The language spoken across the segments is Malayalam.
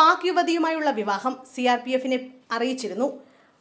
പാക് യുവതിയുമായുള്ള വിവാഹം സി ആർ പി എഫിനെ അറിയിച്ചിരുന്നു.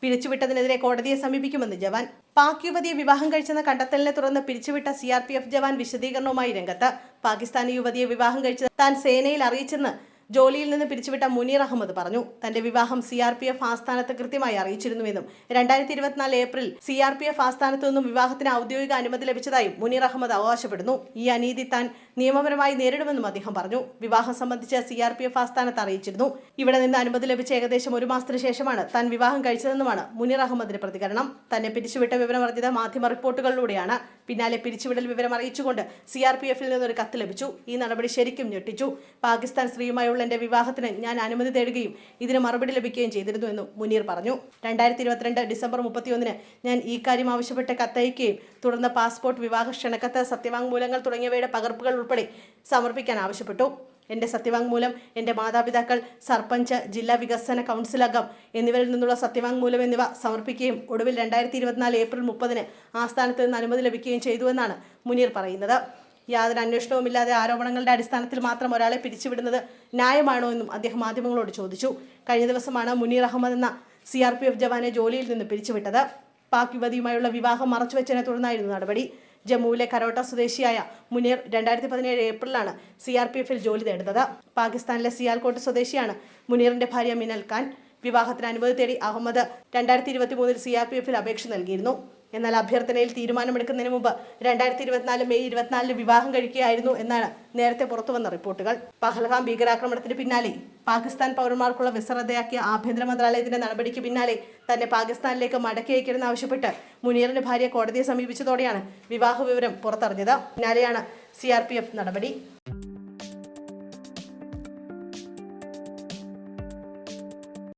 പിരിച്ചുവിട്ടതിനെതിരെ കോടതിയെ സമീപിക്കുമെന്ന് ജവാൻ. പാക് യുവതിയെ വിവാഹം കഴിച്ചെന്ന കണ്ടെത്തലിനെ തുടർന്ന് പിരിച്ചുവിട്ട C R P F jawan വിശദീകരണവുമായി രംഗത്ത്. പാകിസ്ഥാനി യുവതിയെ വിവാഹം കഴിച്ചത് താൻ സേനയിൽ അറിയിച്ചെന്ന് ജോലിയിൽ നിന്ന് പിരിച്ചുവിട്ട മുനീർ അഹമ്മദ് പറഞ്ഞു. തന്റെ വിവാഹം സി ആർ പി എഫ് ആസ്ഥാനത്ത് കൃത്യമായി അറിയിച്ചിരുന്നുവെന്നും രണ്ടായിരത്തി ഇരുപത്തിനാല് April C R P F ആസ്ഥാനത്തു നിന്നും വിവാഹത്തിന് ഔദ്യോഗിക അനുമതി ലഭിച്ചതായും മുനീർ അഹമ്മദ് അവകാശപ്പെടുന്നു. ഈ അനീതി താൻ നിയമപരമായി നേരിടുമെന്നും അദ്ദേഹം പറഞ്ഞു. വിവാഹം സംബന്ധിച്ച് സി ആർ പി എഫ് ആസ്ഥാനത്ത് അറിയിച്ചിരുന്നു. ഇവിടെ നിന്ന് അനുമതി ലഭിച്ച ഏകദേശം ഒരു മാസത്തിന് ശേഷമാണ് താൻ വിവാഹം കഴിച്ചതെന്നുമാണ് മുനീർ അഹമ്മദിന്റെ പ്രതികരണം. തന്നെ പിരിച്ചുവിട്ട വിവരം അറിഞ്ഞത് മാധ്യമ റിപ്പോർട്ടുകളിലൂടെയാണ്. പിന്നാലെ പിരിച്ചുവിടൽ വിവരം അറിയിച്ചുകൊണ്ട് സി ആർ പി എഫിൽ നിന്നൊരു കത്ത് ലഭിച്ചു. ഈ നടപടി ശരിക്കും ഞെട്ടിച്ചു. പാകിസ്ഥാൻ സ്ത്രീയുമായുള്ള എന്റെ വിവാഹത്തിന് ഞാൻ അനുമതി തേടുകയും ഇതിന് മറുപടി ലഭിക്കുകയും ചെയ്തിരുന്നു എന്നും മുനീർ പറഞ്ഞു. രണ്ടായിരത്തി ഇരുപത്തിരണ്ട് ഡിസംബർ മുപ്പത്തിയൊന്നിന് ഞാൻ ഈ കാര്യം ആവശ്യപ്പെട്ട് കത്തയക്കുകയും തുടർന്ന് പാസ്പോർട്ട് വിവാഹ ക്ഷണക്കത്ത് സത്യവാങ്മൂലങ്ങൾ തുടങ്ങിയവയുടെ പകർപ്പുകൾ ഉൾപ്പെടെ സമർപ്പിക്കാൻ ആവശ്യപ്പെട്ടു. എന്റെ സത്യവാങ്മൂലം എന്റെ മാതാപിതാക്കൾ സർപ്പഞ്ച് ജില്ലാ വികസന കൗൺസിൽ അംഗം എന്നിവരിൽ നിന്നുള്ള സത്യവാങ്മൂലം എന്നിവ സമർപ്പിക്കുകയും ഒടുവിൽ രണ്ടായിരത്തി ഇരുപത്തിനാല് ഏപ്രിൽ മുപ്പതിന് ആസ്ഥാനത്ത് നിന്ന് അനുമതി ലഭിക്കുകയും ചെയ്തുവെന്നാണ് മുനീർ പറയുന്നത്. യാതൊരു അന്വേഷണവുമില്ലാതെ ആരോപണങ്ങളുടെ അടിസ്ഥാനത്തിൽ മാത്രം ഒരാളെ പിരിച്ചുവിടുന്നത് ന്യായമാണോ എന്നും അദ്ദേഹം മാധ്യമങ്ങളോട് ചോദിച്ചു. കഴിഞ്ഞ ദിവസമാണ് മുനീർ അഹമ്മദ് എന്ന സി ആർ പി എഫ് ജവാനെ ജോലിയിൽ നിന്ന് പിരിച്ചുവിട്ടത്. പാക് യുവതിയുമായുള്ള വിവാഹം മറച്ചുവെച്ചതിനെ തുടർന്നായിരുന്നു നടപടി. ജമ്മുവിലെ കരോട്ട സ്വദേശിയായ മുനീർ രണ്ടായിരത്തി പതിനേഴ് ഏപ്രിലാണ് സി ആർ പി എഫിൽ ജോലി നേടുന്നത്. പാകിസ്ഥാനിലെ സിയാൽകോട്ട് സ്വദേശിയാണ് മുനീറിന്റെ ഭാര്യ മിനൽ ഖാൻ. വിവാഹത്തിന് അനുമതി തേടി അഹമ്മദ് രണ്ടായിരത്തി ഇരുപത്തി മൂന്നിൽ സി ആർ പി എഫിൽ അപേക്ഷ നൽകിയിരുന്നു. എന്നാൽ അഭ്യർത്ഥനയിൽ തീരുമാനമെടുക്കുന്നതിന് മുമ്പ് രണ്ടായിരത്തി ഇരുപത്തിനാല് മെയ് ഇരുപത്തിനാലിന് വിവാഹം കഴിക്കുകയായിരുന്നു എന്നാണ് നേരത്തെ പുറത്തുവന്ന റിപ്പോർട്ടുകൾ. പഹൽഗാം ഭീകരാക്രമണത്തിന് പിന്നാലെ പാകിസ്ഥാൻ പൗരന്മാർക്കുള്ള വിസ റദ്ദയാക്കിയ ആഭ്യന്തര മന്ത്രാലയത്തിന്റെ നടപടിക്ക് പിന്നാലെ തന്നെ പാകിസ്ഥാനിലേക്ക് മടക്കി അയക്കണമെന്ന് ആവശ്യപ്പെട്ട് മുനീറിന്റെ ഭാര്യ കോടതിയെ സമീപിച്ചതോടെയാണ് വിവാഹ വിവരം പുറത്തറിഞ്ഞത്. പിന്നാലെയാണ് സി നടപടി.